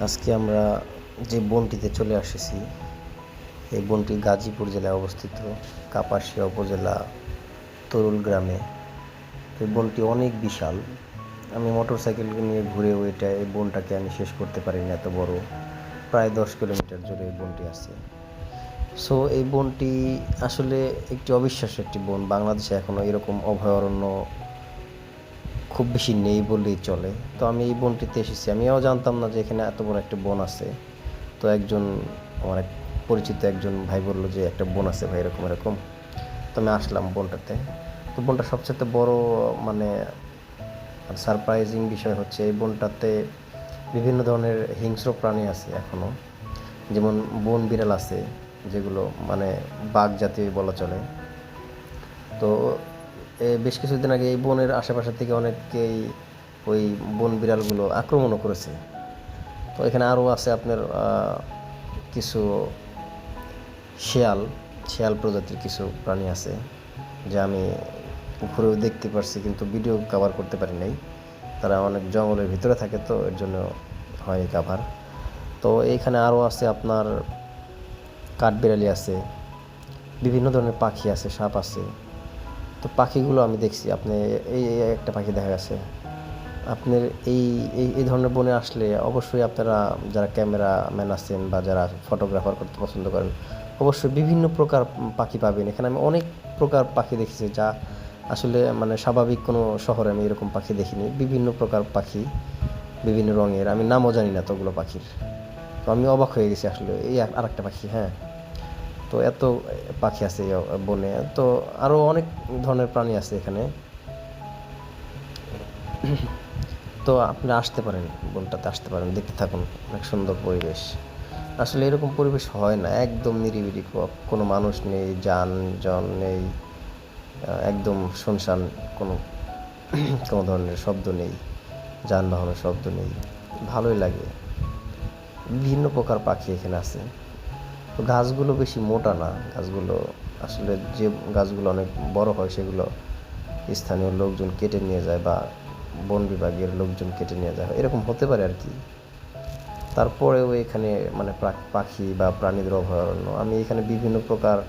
আজকে আমরা যে বনটিতে চলে আসেছি, এই বনটি গাজীপুর জেলায় অবস্থিত, কাপাসিয়া উপজেলা, তরুল গ্রামে। এই বনটি অনেক বিশাল। আমি মোটর সাইকেল নিয়ে ঘুরেও এটা এই বনটাকে আমি শেষ করতে পারিনি এত বড়। প্রায় দশ কিলোমিটার জুড়ে এই বনটি আছে। সো এই বনটি আসলে একটি অবিশ্বাস্য একটি বন। বাংলাদেশে এখনও এরকম অভয়ারণ্য খুব বেশি নেই বললেই চলে। তো আমি এই বনটিতে এসেছি। আমিও জানতাম না যে এখানে এত বড় একটা বন আছে। তো একজন আমার এক পরিচিত একজন ভাই বলল যে একটা বন আছে ভাই, এরকম এরকম। তো আমি আসলাম বনটাতে। তো বনটা সবচেয়ে বড় মানে সারপ্রাইজিং বিষয় হচ্ছে এই বনটাতে বিভিন্ন ধরনের হিংস্র প্রাণী আছে এখনও যেমন বন বিড়াল আছে, যেগুলো মানে বাঘ জাতীয় বলা চলে। তো বেশ কিছুদিন আগে এই বনের আশেপাশে থেকে অনেকেই ওই বন বিড়ালগুলো আক্রমণও করেছে। তো এখানে আরও আছে আপনার কিছু শেয়াল শেয়াল প্রজাতির কিছু প্রাণী আছে যা আমি ঘুরেও দেখতে পারছি কিন্তু ভিডিও কভার করতে পারি নাই। তারা অনেক জঙ্গলের ভিতরে থাকে তো এর জন্য হয় কাভার তো এইখানে আরও আছে আপনার কাঠবিড়ালি আছে, বিভিন্ন ধরনের পাখি আছে, সাপ আছে তো পাখিগুলো আমি দেখছি, আপনি এই একটা পাখি দেখা গেছে। আপনার এই এই এই ধরনের বনে আসলে অবশ্যই আপনারা যারা ক্যামেরাম্যান আছেন বা যারা ফটোগ্রাফার করতে পছন্দ করেন, অবশ্যই বিভিন্ন প্রকার পাখি পাবেন। এখানে আমি অনেক প্রকার পাখি দেখেছি যা আসলে মানে স্বাভাবিক কোনো শহরে আমি এরকম পাখি দেখিনি। বিভিন্ন প্রকার পাখি, বিভিন্ন রঙের, আমি নামও জানি না তোগুলো পাখির। তো আমি অবাক হয়ে গেছি আসলে, এই আর একটা পাখি হ্যাঁ। তো এত পাখি আছে বনে। তো আরও অনেক ধরনের প্রাণী আছে এখানে। তো আপনি আসতে পারেন, বনটাতে আসতে পারেন, দেখতে থাকুন। অনেক সুন্দর পরিবেশ। আসলে এরকম পরিবেশ হয় না, একদম নিরিবিলি কোনো মানুষ নেই, যান জন নেই একদম শুনশান, কোনো কোনো ধরনের শব্দ নেই, যানবাহনের শব্দ নেই। ভালোই লাগে। বিভিন্ন প্রকার পাখি এখানে আছে। তো গাছগুলো বেশি মোটা না। গাছগুলো আসলে যে গাছগুলো অনেক বড় হয় সেগুলো স্থানীয় লোকজন কেটে নিয়ে যায় বা বন বিভাগের লোকজন কেটে নিয়ে যায়। এরকম হতে পারে আর কি। তারপরেও এখানে মানে পাখি বা প্রাণীদের অভয়ারণ্য। আমি এখানে বিভিন্ন প্রকার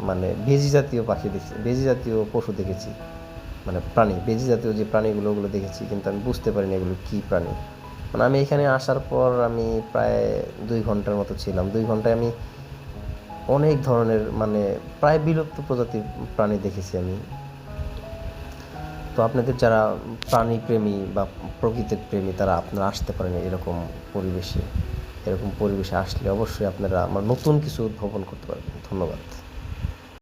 মানে বেজি জাতীয় পাখি দেখছি বেজি জাতীয় পশু দেখেছি। মানে প্রাণী বেজি জাতীয় যে প্রাণীগুলো ওগুলো দেখেছি, কিন্তু আমি বুঝতে পারিনি এগুলো কী প্রাণী। মানে আমি এখানে আসার পর আমি প্রায় দুই ঘণ্টার মতো ছিলাম। দুই ঘন্টায় আমি অনেক ধরনের মানে প্রায় বিলুপ্ত প্রজাতির প্রাণী দেখেছি আমি। তো আপনাদের যারা প্রাণী প্রেমী বা প্রকৃতির প্রেমী, তারা আপনারা আসতে পারেন এরকম পরিবেশে। এরকম পরিবেশে আসলে অবশ্যই আপনারা আমার নতুন কিছু উদ্ভাবন করতে পারবেন। ধন্যবাদ।